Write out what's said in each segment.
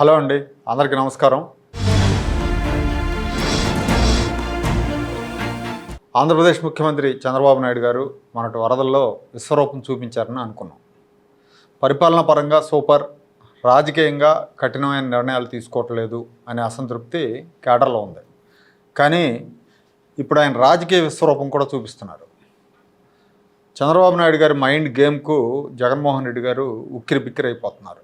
Hello అండి అందరికీ నమస్కారం. ఆంధ్రప్రదేశ్ ముఖ్యమంత్రి చంద్రబాబు నాయుడు గారు మనటి వరదల్లో విశ్వరూపం చూపించారని అనుకున్నాం. పరిపాలన పరంగా సూపర్ రాజకీయంగా కఠినమైన నిర్ణయాలు తీసుకోవట్లేదు అనే అసంతృప్తి కేడర్లో ఉంది. కానీ ఇప్పుడు ఆయన రాజకీయ విశ్వరూపం కూడా చూపిస్తున్నారు. చంద్రబాబు నాయుడు గారి మైండ్ గేమ్కు జగన్మోహన్ రెడ్డి గారు ఉక్కిరి బిక్కిరి అయిపోతున్నారు.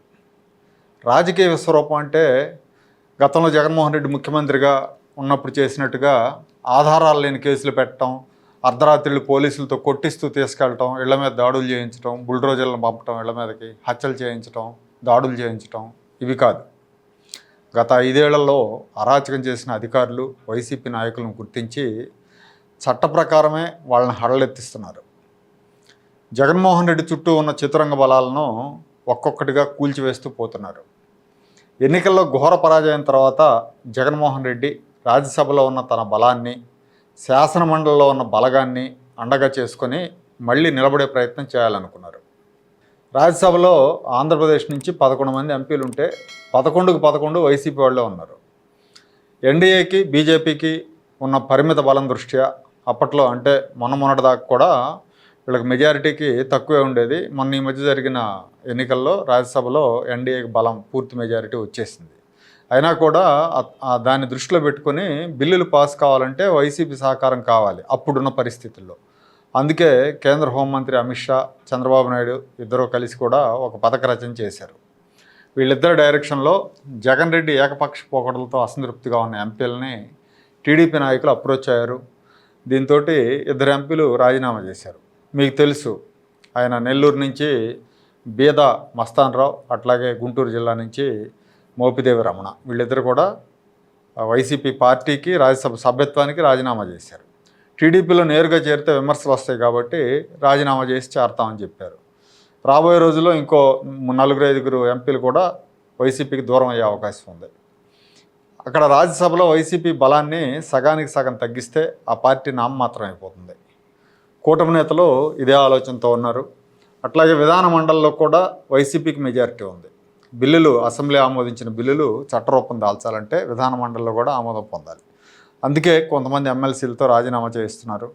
రాజకీయ విశ్వరూపం అంటే గతంలో జగన్మోహన్ రెడ్డి ముఖ్యమంత్రిగా ఉన్నప్పుడు చేసినట్టుగా ఆధారాలు లేని కేసులు పెట్టడం అర్ధరాత్రులు పోలీసులతో కొట్టిస్తూ తీసుకెళ్ళటం ఇళ్ళ మీద దాడులు చేయించడం బుల్డోజర్లను పంపటం ఇళ్ళ మీదకి హత్యలు చేయించడం దాడులు చేయించడం ఇవి కాదు. గత ఐదేళ్ళలో అరాచకం చేసిన అధికారులు వైసీపీ నాయకులను గుర్తించి చట్ట ప్రకారమే వాళ్ళని హడలెత్తిస్తున్నారు. జగన్మోహన్ రెడ్డి చుట్టూ ఉన్న చతురంగ బలాలను ఒక్కొక్కటిగా కూల్చివేస్తూ పోతున్నారు. ఎన్నికల్లో ఘోర పరాజయం తర్వాత జగన్మోహన్ రెడ్డి రాజ్యసభలో ఉన్న తన బలాన్ని శాసనమండలిలో ఉన్న బలగాన్ని అండగా చేసుకొని మళ్ళీ నిలబడే ప్రయత్నం చేయాలనుకున్నారు. రాజ్యసభలో ఆంధ్రప్రదేశ్ నుంచి పదకొండు మంది ఎంపీలు ఉంటే పదకొండుకు పదకొండు వైసీపీ వాళ్ళే ఉన్నారు. ఎన్డీఏకి బీజేపీకి ఉన్న పరిమిత బలం దృష్ట్యా అప్పట్లో అంటే మొన్న మొన్నటిదాకా కూడా వీళ్ళకి మెజారిటీకి తక్కువే ఉండేది. మొన్న ఈ మధ్య జరిగిన ఎన్నికల్లో రాజ్యసభలో ఎన్డీఏకి బలం పూర్తి మెజారిటీ వచ్చేసింది. అయినా కూడా దాన్ని దృష్టిలో పెట్టుకొని బిల్లులు పాస్ కావాలంటే వైసీపీ సహకారం కావాలి అప్పుడున్న పరిస్థితుల్లో. అందుకే కేంద్ర హోంమంత్రి అమిత్ షా చంద్రబాబు నాయుడు ఇద్దరూ కలిసి కూడా ఒక పథక రచన చేశారు. వీళ్ళిద్దరు డైరెక్షన్లో జగన్ రెడ్డి ఏకపక్ష పోకడలతో అసంతృప్తిగా ఉన్న ఎంపీలని టీడీపీ నాయకులు అప్రోచ్ అయ్యారు. దీంతో ఇద్దరు ఎంపీలు రాజీనామా చేశారు. మీకు తెలుసు ఆయన నెల్లూరు నుంచి బీద మస్తాన్ రావు అట్లాగే గుంటూరు జిల్లా నుంచి మోపిదేవి రమణ. వీళ్ళిద్దరు కూడా వైసీపీ పార్టీకి రాజ్యసభ సభ్యత్వానికి రాజీనామా చేశారు. టీడీపీలో నేరుగా చేరితే విమర్శలు వస్తాయి కాబట్టి రాజీనామా చేసి చేరతామని చెప్పారు. రాబోయే రోజుల్లో ఇంకో నలుగురు ఐదుగురు ఎంపీలు కూడా వైసీపీకి దూరం అయ్యే అవకాశం ఉంది. అక్కడ రాజ్యసభలో వైసీపీ బలాన్ని సగానికి సగం తగ్గిస్తే ఆ పార్టీ నామమాత్రం అయిపోతుంది కూటమి నేతలు ఇదే ఆలోచనతో ఉన్నారు. అట్లాగే విధాన మండలిలో కూడా వైసీపీకి మెజారిటీ ఉంది. బిల్లులు అసెంబ్లీ ఆమోదించిన బిల్లులు చట్టరూపం దాల్చాలంటే విధాన మండలిలో కూడా ఆమోదం పొందాలి. అందుకే కొంతమంది ఎమ్మెల్సీలతో రాజీనామా చేయిస్తున్నారు.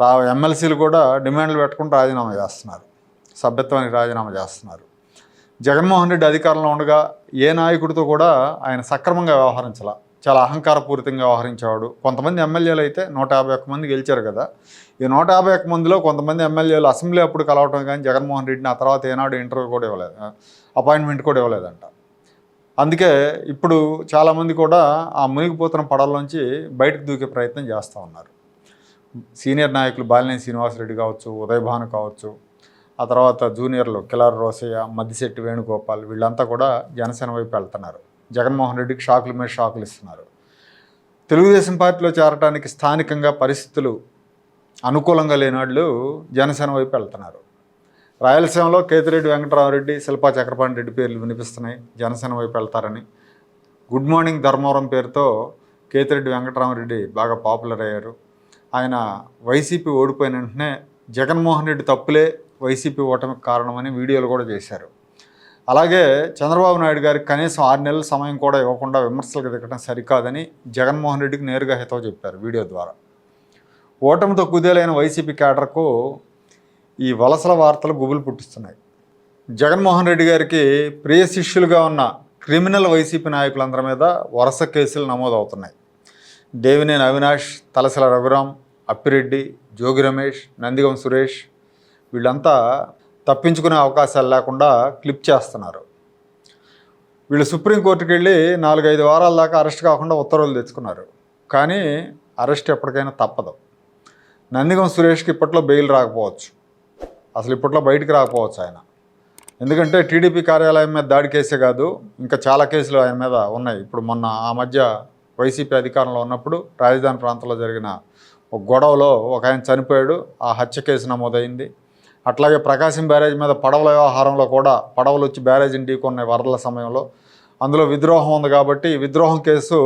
రా ఎమ్మెల్సీలు కూడా డిమాండ్లు పెట్టుకుంటూ రాజీనామా చేస్తున్నారు. సభ్యత్వానికి రాజీనామా చేస్తున్నారు. జగన్మోహన్ రెడ్డి అధికారంలో ఉండగా ఏ నాయకుడితో కూడా ఆయన సక్రమంగా వ్యవహరించాల. చాలా అహంకారపూరితంగా వ్యవహరించేవాడు. కొంతమంది ఎమ్మెల్యేలు అయితే నూట యాభై ఒక్క మంది గెలిచారు కదా. ఈ నూట యాభై ఒక్క మందిలో కొంతమంది ఎమ్మెల్యేలు అసెంబ్లీ అప్పుడు కలవటం కానీ జగన్మోహన్ రెడ్డిని ఆ తర్వాత ఏనాడు ఇంటర్వ్యూ కూడా ఇవ్వలేదు. అపాయింట్మెంట్ కూడా ఇవ్వలేదంట. అందుకే ఇప్పుడు చాలామంది కూడా ఆ మునిగిపోతున్న పడవలోంచి బయటకు దూకే ప్రయత్నం చేస్తూ ఉన్నారు. సీనియర్ నాయకులు బాలినేని శ్రీనివాసరెడ్డి కావచ్చు ఉదయభాను కావచ్చు ఆ తర్వాత జూనియర్లు కిలార్ రోసయ్య మద్దిశెట్టి వేణుగోపాల్ వీళ్ళంతా కూడా జనసేన వైపు వెళ్తున్నారు. జగన్మోహన్ రెడ్డికి షాకుల మీద షాకులు ఇస్తున్నారు. తెలుగుదేశం పార్టీలో చేరటానికి స్థానికంగా పరిస్థితులు అనుకూలంగా లేనాళ్ళు జనసేన వైపు వెళ్తున్నారు. రాయలసీమలో కేతిరెడ్డి వెంకటరామరెడ్డి శిల్పా చక్రపాణి రెడ్డి పేర్లు వినిపిస్తున్నాయి. జనసేన వైపు వెళ్తారని. గుడ్ మార్నింగ్ ధర్మవరం పేరుతో కేతిరెడ్డి వెంకటరామరెడ్డి బాగా పాపులర్ అయ్యారు. ఆయన వైసీపీ ఓడిపోయిన వెంటనే జగన్మోహన్ రెడ్డి తప్పులే వైసీపీ ఓటమికి కారణమని వీడియోలు కూడా చేశారు. అలాగే చంద్రబాబు నాయుడు గారికి కనీసం ఆరు నెలల సమయం కూడా ఇవ్వకుండా విమర్శలకు దిగడం సరికాదని జగన్మోహన్ రెడ్డికి నేరుగా హితవు చెప్పారు వీడియో ద్వారా. ఓటమితో కుదేలైన వైసీపీ క్యాడర్కు ఈ వలసల వార్తలు గుబులు పుట్టిస్తున్నాయి. జగన్మోహన్ రెడ్డి గారికి ప్రియ శిష్యులుగా ఉన్న క్రిమినల్ వైసీపీ నాయకులందరి మీద వరుస కేసులు నమోదవుతున్నాయి. దేవినేని అవినాష్ తలసల రఘురాం అప్పిరెడ్డి జోగి రమేష్ నందిగం సురేష్ వీళ్ళంతా తప్పించుకునే అవకాశాలు లేకుండా క్లిప్ చేస్తున్నారు. వీళ్ళు సుప్రీంకోర్టుకి వెళ్ళి నాలుగైదు వారాల దాకా అరెస్ట్ కాకుండా ఉత్తర్వులు తెచ్చుకున్నారు. కానీ అరెస్ట్ ఎప్పటికైనా తప్పదు. నందిగం సురేష్కి ఇప్పట్లో బెయిల్ రాకపోవచ్చు. అసలు ఇప్పట్లో బయటికి రాకపోవచ్చు ఆయన. ఎందుకంటే టీడీపీ కార్యాలయం మీద దాడి కేసే కాదు ఇంకా చాలా కేసులు ఆయన మీద ఉన్నాయి. ఇప్పుడు మొన్న ఆ మధ్య వైసీపీ అధికారంలో ఉన్నప్పుడు రాజధాని ప్రాంతంలో జరిగిన ఒక గొడవలో ఒక ఆయన చనిపోయాడు. ఆ హత్య కేసు నమోదైంది. అట్లాగే ప్రకాశం బ్యారేజ్ మీద పడవల వ్యవహారంలో కూడా పడవలు వచ్చి బ్యారేజీని ఢీకొన్నాయి వరదల సమయంలో. అందులో విద్రోహం ఉంది కాబట్టి విద్రోహం కేసు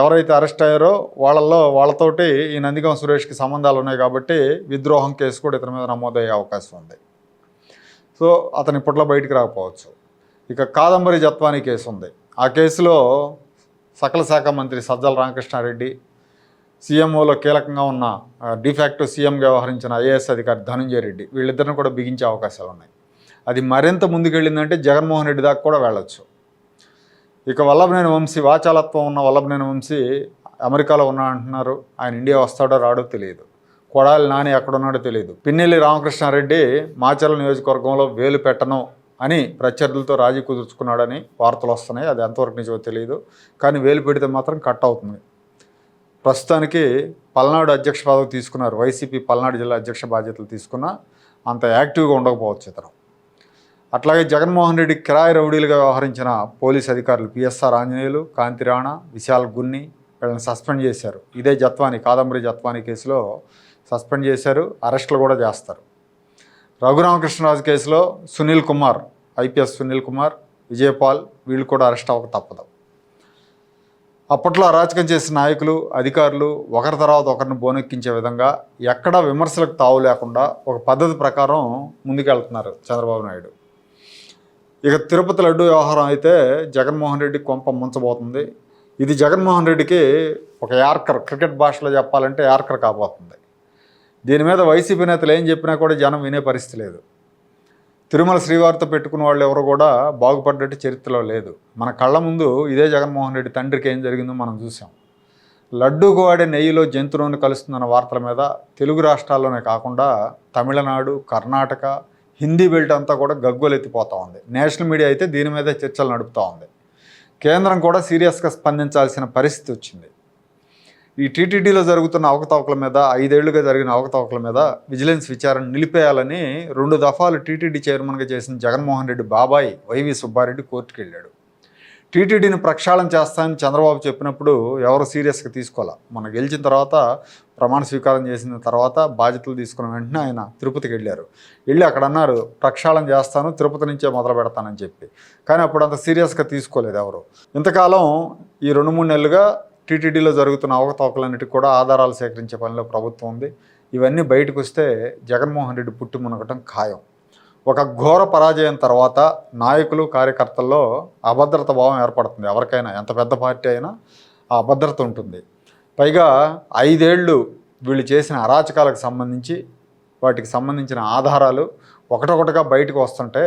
ఎవరైతే అరెస్ట్ అయ్యారో వాళ్ళల్లో వాళ్ళతోటి ఈ నందిగం సురేష్కి సంబంధాలు ఉన్నాయి కాబట్టి విద్రోహం కేసు కూడా ఇతని మీద నమోదయ్యే అవకాశం ఉంది. సో అతను ఇప్పట్లో బయటికి రాకపోవచ్చు. ఇక కాదంబరి జత్వాని కేసు ఉంది. ఆ కేసులో సకల శాఖ మంత్రి సజ్జల రామకృష్ణారెడ్డి సీఎంఓలో కీలకంగా ఉన్న డిఫాక్టో సీఎంగా వ్యవహరించిన ఐఏఎస్ అధికారి ధనంజయ రెడ్డి వీళ్ళిద్దరిని కూడా బిగించే అవకాశాలు ఉన్నాయి. అది మరింత ముందుకెళ్ళిందంటే జగన్మోహన్ రెడ్డి దాకా కూడా వెళ్ళొచ్చు. ఇక వల్లభనేని వంశీ వాచాలత్వం ఉన్న వల్లభనేని వంశీ అమెరికాలో ఉన్నా అంటున్నారు ఆయన ఇండియా వస్తాడో రాడో తెలియదు. కొడాలి నాని ఎక్కడున్నాడో తెలియదు. పిన్నెల్లి రామకృష్ణారెడ్డి మాచల నియోజకవర్గంలో వేలు పెట్టను అని ప్రత్యర్థులతో రాజీ కుదుర్చుకున్నాడని వార్తలు వస్తున్నాయి. అది ఎంతవరకు నిజమో తెలియదు. కానీ వేలు పెడితే మాత్రం కట్ అవుతుంది. ప్రస్తుతానికి పల్నాడు అధ్యక్ష పదవి తీసుకున్నారు. వైసీపీ పల్నాడు జిల్లా అధ్యక్ష బాధ్యతలు తీసుకున్న అంత యాక్టివ్గా ఉండకపోవచ్చు ఇతను. అట్లాగే జగన్మోహన్ రెడ్డి కిరాయి రౌడీలుగా వ్యవహరించిన పోలీస్ అధికారులు పిఎస్ఆర్ ఆంజనేయులు కాంతి రాణా విశాల్ గున్ని వీళ్ళని సస్పెండ్ చేశారు. ఇదే జత్వాని కాదంబరి జత్వాని కేసులో సస్పెండ్ చేశారు. అరెస్టులు కూడా చేస్తారు. రఘురామకృష్ణరాజు కేసులో సునీల్ కుమార్ ఐపీఎస్ సునీల్ కుమార్ విజయపాల్ వీళ్ళు కూడా అరెస్ట్ అవ్వక తప్పదు. అప్పట్లో అరాచకం చేసిన నాయకులు అధికారులు ఒకరి తర్వాత ఒకరిని బోనెక్కించే విధంగా ఎక్కడా విమర్శలకు తావు లేకుండా ఒక పద్ధతి ప్రకారం ముందుకెళ్తున్నారు చంద్రబాబు నాయుడు. ఇక తిరుపతి లడ్డు వ్యవహారం అయితే జగన్మోహన్ రెడ్డి కొంప ముంచబోతుంది. ఇది జగన్మోహన్ రెడ్డికి ఒక యార్కర్ క్రికెట్ భాషలో చెప్పాలంటే యార్కర్ కాబోతుంది. దీని మీద వైసీపీ నేతలు ఏం చెప్పినా కూడా జనం వినే పరిస్థితి లేదు. తిరుమల శ్రీవారితో పెట్టుకున్న వాళ్ళు ఎవరు కూడా బాగుపడ్డట్టు చరిత్రలో లేదు. మన కళ్ళ ముందు ఇదే జగన్మోహన్ రెడ్డి తండ్రికి ఏం జరిగిందో మనం చూసాం. లడ్డూకు వాడే నెయ్యిలో జంతు నూనె కలుస్తుందన్న వార్తల మీద తెలుగు రాష్ట్రాల్లోనే కాకుండా తమిళనాడు కర్ణాటక హిందీ బెల్ట్ అంతా కూడా గగ్గోలెత్తిపోతూ ఉంది. నేషనల్ మీడియా అయితే దీని మీద చర్చలు నడుపుతూ ఉంది. కేంద్రం కూడా సీరియస్గా స్పందించాల్సిన పరిస్థితి వచ్చింది. ఈ టీటీడీలో జరుగుతున్న అవకతవకల మీద ఐదేళ్ళుగా జరిగిన అవకతవకల మీద విజిలెన్స్ విచారణ నిలిపేయాలని రెండు దఫాలు టీటీడీ చైర్మన్గా చేసిన జగన్మోహన్ రెడ్డి బాబాయ్ వైవి సుబ్బారెడ్డి కోర్టుకు వెళ్ళాడు టీటీడీని ప్రక్షాళన చేస్తానని చంద్రబాబు చెప్పినప్పుడు ఎవరు సీరియస్గా తీసుకోవాలా? మన గెలిచిన తర్వాత ప్రమాణ స్వీకారం చేసిన తర్వాత బాధ్యతలు తీసుకున్న వెంటనే ఆయన తిరుపతికి వెళ్ళారు. వెళ్ళి అక్కడ అన్నారు ప్రక్షాళన చేస్తాను తిరుపతి నుంచే మొదలు పెడతానని చెప్పి. కానీ అప్పుడు అంత సీరియస్గా తీసుకోలేదు ఎవరు. ఇంతకాలం ఈ రెండు మూడు నెలలుగా టీటీడీలో జరుగుతున్న అవకతవకలన్నిటికీ కూడా ఆధారాలు సేకరించే పనిలో ప్రభుత్వం ఉంది. ఇవన్నీ బయటకు వస్తే జగన్మోహన్ రెడ్డి పుట్టి మునగటం ఖాయం. ఒక ఘోర పరాజయం తర్వాత నాయకులు కార్యకర్తల్లో అభద్రత భావం ఏర్పడుతుంది. ఎవరికైనా ఎంత పెద్ద పార్టీ అయినా ఆ అభద్రత ఉంటుంది. పైగా ఐదేళ్ళు వీళ్ళు చేసిన అరాచకాలకు సంబంధించి వాటికి సంబంధించిన ఆధారాలు ఒకటొకటిగా బయటకు వస్తుంటే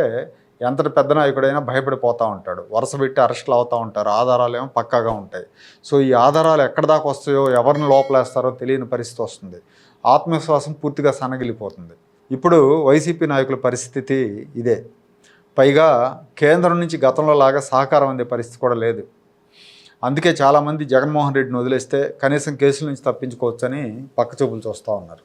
ఎంతటి పెద్ద నాయకుడైనా భయపడిపోతూ ఉంటాడు. వరుస పెట్టి అరెస్టులు అవుతూ ఉంటారు. ఆధారాలు ఏమో పక్కాగా ఉంటాయి. సో ఈ ఆధారాలు ఎక్కడి దాకా వస్తాయో ఎవరిని లోపలేస్తారో తెలియని పరిస్థితి వస్తుంది. ఆత్మవిశ్వాసం పూర్తిగా సన్నగిలిపోతుంది ఇప్పుడు వైసీపీ నాయకుల పరిస్థితి ఇదే. పైగా కేంద్రం నుంచి గతంలో లాగా సహకారం అందే పరిస్థితి కూడా లేదు. అందుకే చాలామంది జగన్మోహన్ రెడ్డిని వదిలేస్తే కనీసం కేసుల నుంచి తప్పించుకోవచ్చని పక్క చూపులు చూస్తూ ఉన్నారు.